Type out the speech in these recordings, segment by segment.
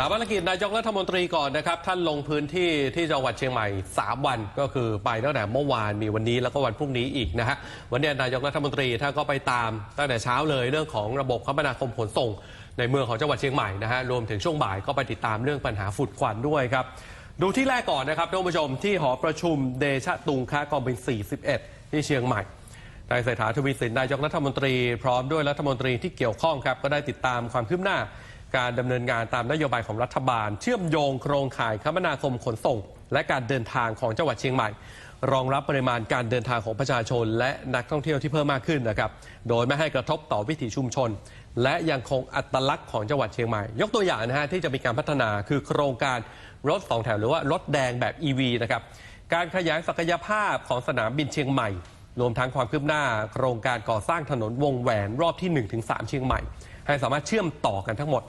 ถามภารกิจนายกรัฐมนตรีก่อนนะครับ ท่านลงพื้นที่ที่จังหวัดเชียงใหม่ 3 วันก็คือไปตั้งแต่เมื่อวานมีวันนี้แล้วก็วันพรุ่งนี้อีกนะฮะวันนี้นายกรัฐมนตรีท่านก็ไปตามตั้งแต่เช้าเลยเรื่องของระบบคมนาคมขนส่ง ในเมืองของจังหวัดเชียงใหม่นะฮะรวมถึงช่วงบ่ายก็ไปติดตามเรื่องปัญหาฝุ่นควันด้วยครับดูที่แรกก่อนนะครับท่านผู้ชมที่หอประชุมเดชะตุงค้ากองบิน 41 ที่เชียงใหม่นายเศรษฐาทวีสินนายกรัฐมนตรี พร้อมด้วยรัฐมนตรีที่เกี่ยวข้องครับก็ได้ติดตามความคืบหน้า การดำเนินงานตามนโยบายของรัฐบาล เชื่อมโยงโครงข่ายคมนาคมขนส่ง และการเดินทางของจังหวัดเชียงใหม่ รองรับปริมาณการเดินทางของประชาชน และนักท่องเที่ยวที่เพิ่มมากขึ้นนะครับโดยไม่ให้กระทบต่อวิถีชุมชน และยังคงอัตลักษณ์ของจังหวัดเชียงใหม่ ยกตัวอย่างนะฮะที่จะมีการพัฒนาคือโครงการรถสองแถวหรือว่ารถแดงแบบ EV นะครับการขยายศักยภาพของสนามบินเชียงใหม่ รวมทั้งความคืบหน้า โครงการก่อสร้างถนนวงแหวนรอบที่ 1-3 เชียงใหม่ ให้สามารถเชื่อมต่อกันทั้งหมด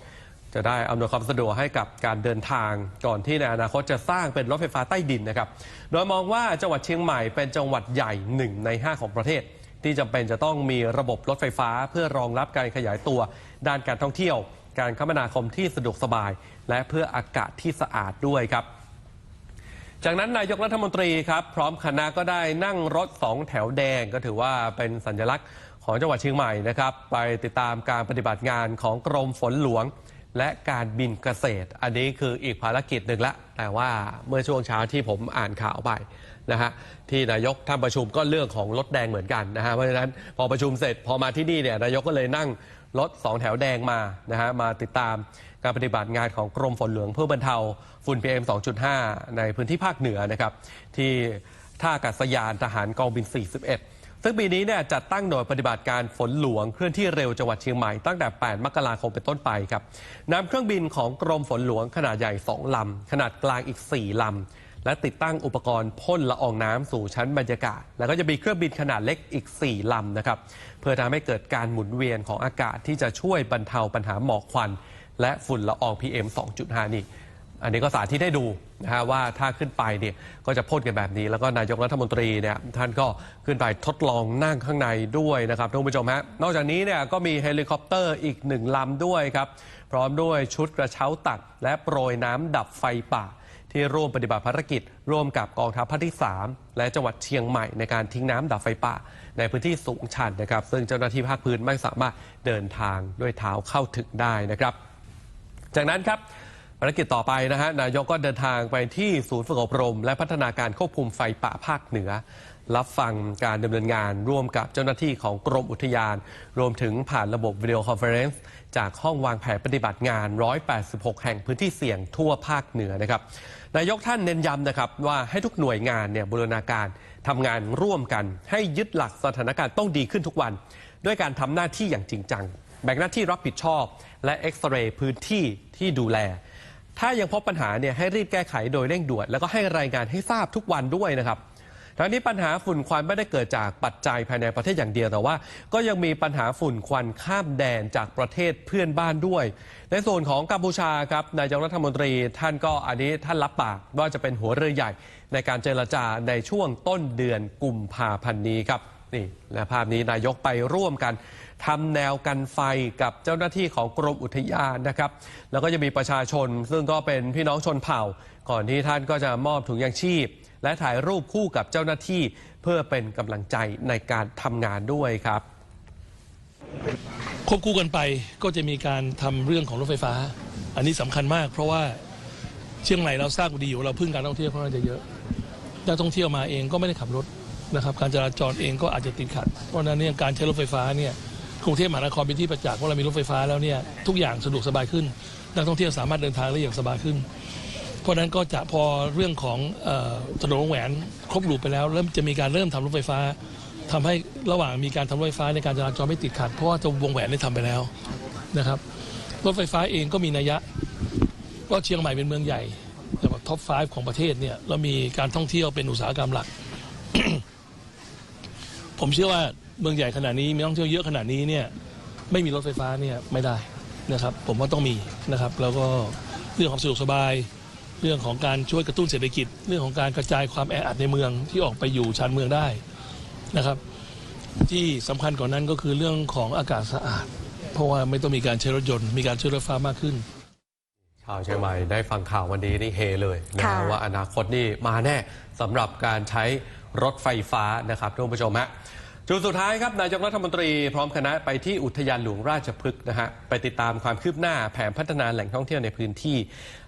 จะได้อำนวยความสะดวกให้กับการเดินทางก่อนที่ในอนาคตจะสร้างเป็นรถไฟฟ้าใต้ดินนะครับ โดยมองว่าจังหวัดเชียงใหม่เป็นจังหวัดใหญ่หนึ่งใน 5 ของประเทศ ที่จำเป็นจะต้องมีระบบรถไฟฟ้า เพื่อรองรับการขยายตัวด้านการท่องเที่ยว การคมนาคมที่สะดวกสบาย และเพื่ออากาศที่สะอาดด้วยครับจากนั้นนายกรัฐมนตรีครับ พร้อมคณะก็ได้นั่งรถสองแถวแดงก็ถือว่าเป็นสัญลักษณ์ของจังหวัดเชียงใหม่นะครับ ไปติดตามการปฏิบัติงานของกรมฝนหลวง และการบินเกษตร อันนี้คืออีกภารกิจหนึ่งละ แต่ว่าเมื่อช่วงเช้าที่ผมอ่านข่าวไปนะฮะที่นายกทำประชุมก็เรื่องของรถแดงเหมือนกันนะฮะเพราะฉะนั้นพอประชุมเสร็จพอมาที่นี่เนี่ยนายกก็เลยนั่งรถสองแถวแดงมานะฮะมาติดตามการปฏิบัติงานของกรมฝนหลวงเพื่อบรรเทาฝุ่น PM 2.5 ในพื้นที่ภาคเหนือนะครับที่ท่าอากาศยานทหารกองบิน 41 ซึ่งปีนี้เนี่ยจัดตั้งหน่วยปฏิบัติการฝนหลวงเคลื่อนที่เร็วจังหวัดเชียงใหม่ตั้งแต่ 8 มกราคมเป็นต้นไปครับนำเครื่องบินของกรมฝนหลวงขนาดใหญ่ 2 ลำ ขนาดกลางอีก 4 ลำ และติดตั้งอุปกรณ์พ่นละอองน้ำสู่ชั้นบรรยากาศ แล้วก็จะมีเครื่องบินขนาดเล็กอีก 4 ลำนะครับเพื่อทำให้เกิดการหมุนเวียนของอากาศที่จะช่วยบรรเทาปัญหาหมอกควัน และฝุ่นละออง PM 2.5 นี่ อันนี้ก็สาธิตให้ดูนะฮะว่าถ้าขึ้นไปเนี่ยก็จะพ่นกันแบบนี้ แล้วก็นายกรัฐมนตรีเนี่ยท่านก็ขึ้นไปทดลองนั่งข้างในด้วยนะครับท่านผู้ชมฮะนอกจากนี้เนี่ยก็มีเฮลิคอปเตอร์อีกหนึ่งลำด้วยครับ พร้อมด้วยชุดกระเช้าตักและโปรยน้ำดับไฟป่า ที่ร่วมปฏิบัติภารกิจ ร่วมกับกองทัพภาคที่ 3 และจังหวัดเชียงใหม่ในการทิ้งน้ำดับไฟป่า ในพื้นที่สูงชันนะครับ ซึ่งเจ้าหน้าที่ภาคพื้นไม่สามารถเดินทางด้วยเท้าเข้าถึงได้นะครับ จากนั้นครับ ภารกิจต่อไปนะฮะนายกก็เดินทางไปที่ศูนย์ฝึกอบรม และพัฒนาการควบคุมไฟป่าภาคเหนือ รับฟังการดำเนินงานร่วมกับเจ้าหน้าที่ของกรมอุทยาน รวมถึงผ่านระบบวิดีโอคอนเฟอเรนซ์จากห้องวางแผนปฏิบัติงาน 186 แห่งพื้นที่เสี่ยงทั่วภาคเหนือนะครับ นายกท่านเน้นย้ำนะครับว่าให้ทุกหน่วยงานเนี่ยบูรณาการทำงานร่วมกัน ให้ยึดหลักสถานการณ์ต้องดีขึ้นทุกวัน ด้วยการทำหน้าที่อย่างจริงจังแบ่งหน้าที่รับผิดชอบ และเอ็กซเรย์พื้นที่ที่ดูแล ถ้ายังพบปัญหาเนี่ยให้รีบแก้ไขโดยเร่งด่วน แล้วก็ให้รายงานให้ทราบทุกวันด้วยนะครับทั้งนี้ปัญหาฝุ่นควันไม่ได้เกิดจากปัจจัยภายในประเทศอย่างเดียวแต่ว่า ก็ยังมีปัญหาฝุ่นควันข้ามแดนจากประเทศเพื่อนบ้านด้วย ในส่วนของกัมพูชาครับนายกรัฐมนตรีท่านก็อันนี้ท่านรับปากว่าจะเป็นหัวเรือใหญ่ ในการเจรจาในช่วงต้นเดือนกุมภาพันธ์นี้ครับ นี่และภาพนี้นายกไปร่วมกันทำแนวกันไฟกับเจ้าหน้าที่ของกรมอุทยานนะครับ แล้วก็จะมีประชาชน ซึ่งก็เป็นพี่น้องชนเผ่า ก่อนที่ท่านก็จะมอบถุงยางชีพ และถ่ายรูปคู่กับเจ้าหน้าที่เพื่อเป็นกำลังใจในการทำงานด้วยครับ ควบคู่กันไปก็จะมีการทำเรื่องของรถไฟฟ้า อันนี้สำคัญมาก เพราะว่าเชียงใหม่เราสร้างดีอยู่เราพึ่งการท่องเที่ยวค่อนข้างจะเยอะนักท่องเที่ยวมาเองก็ไม่ได้ขับรถ นะครับการจราจรเองก็อาจจะติดขัด เพราะฉะนั้นเนี่ยการใช้รถไฟฟ้าเนี่ยกรุงเทพมหานครเป็นที่ประจักษ์ว่าเรามีรถไฟฟ้าแล้วเนี่ยทุกอย่างสะดวกสบายขึ้น นักท่องเที่ยวสามารถเดินทางได้อย่างสบายขึ้น เพราะนั้นก็จะพอเรื่องของถนนวงแหวนครบลูปไปแล้ว เริ่มจะมีการเริ่มทำรถไฟฟ้าทำให้ระหว่างมีการทำรถไฟฟ้าในการจราจรไม่ติดขัด เพราะว่าจะวงแหวนได้ทำไปแล้วนะครับรถไฟฟ้าเองก็มีนัยยะว่าเชียงใหม่เป็นเมืองใหญ่แต่ว่าท็อป 5 ของประเทศเนี่ยเรามีการท่องเที่ยวเป็นอุตสาหกรรมหลัก ผมเชื่อว่าเมืองใหญ่ขนาดนี้มีนักท่องเที่ยวเยอะขนาดนี้เนี่ยไม่มีรถไฟฟ้าเนี่ยไม่ได้นะครับ ผมว่าต้องมีนะครับ แล้วก็เรื่องของสะดวกสบาย เรื่องของการช่วยกระตุ้นเศรษฐกิจ เรื่องของการกระจายความแออัดในเมืองที่ออกไปอยู่ชานเมืองได้นะครับ ที่สำคัญกว่านั้นก็คือเรื่องของอากาศสะอาด เพราะว่าไม่ต้องมีการใช้รถยนต์ มีการใช้รถไฟฟ้ามากขึ้นชาวเชียงใหม่ได้ฟังข่าววันนี้นี่เฮเลยนะค่ะฮะว่าอนาคตนี่มาแน่สำหรับการใช้ รถไฟฟ้านะครับท่านผู้ชมฮะจุดสุดท้ายครับนายกรัฐมนตรีพร้อมคณะไปที่อุทยานหลวงราชพฤกษ์นะฮะไปติดตามความคืบหน้าแผนพัฒนาแหล่งท่องเที่ยวในพื้นที่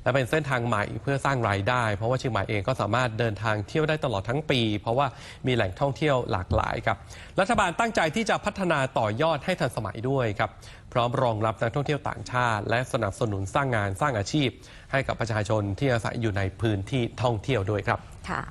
และเป็นเส้นทางใหม่เพื่อสร้างรายได้ เพราะว่าเชียงใหม่เองก็สามารถเดินทางเที่ยวได้ตลอดทั้งปี เพราะว่ามีแหล่งท่องเที่ยวหลากหลายครับรัฐบาลตั้งใจที่จะพัฒนาต่อยอดให้ทันสมัยด้วยครับพร้อมรองรับนักท่องเที่ยวต่างชาติ และสนับสนุนสร้างงานสร้างอาชีพ ให้กับประชาชนที่อาศัยอยู่ในพื้นที่ท่องเที่ยวด้วยครับค่ะ